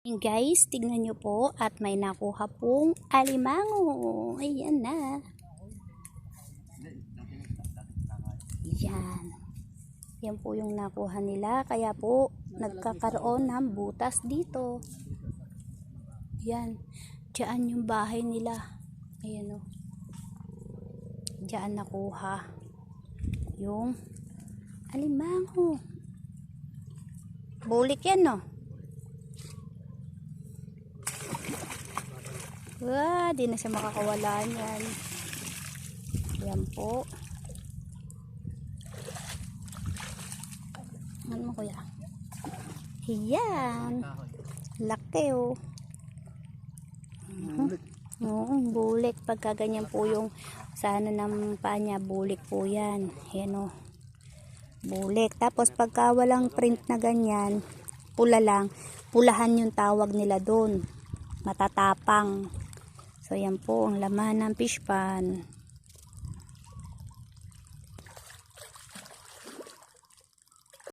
Ayan, Guys, tignan nyo po at may nakuha pong alimango. Ayan na. Yan. Yan po yung nakuha nila. Kaya po, nagkakaroon ng butas dito. Yan. Diyan yung bahay nila. Ayan o. Diyan nakuha. Yung alimango. Bulik yan no. Wah, di na siya makakawala niyan. Yan po. Ano mo kuya? Yan. Laki oh. Oo, bulik. Pagka ganyan po yung sa ano ng paa bulik po yan. Yan oh. Bulik. Tapos pagka walang print na ganyan, pula lang, pulahan yung tawag nila doon. Matatapang. So yan po ang laman ng fish pan.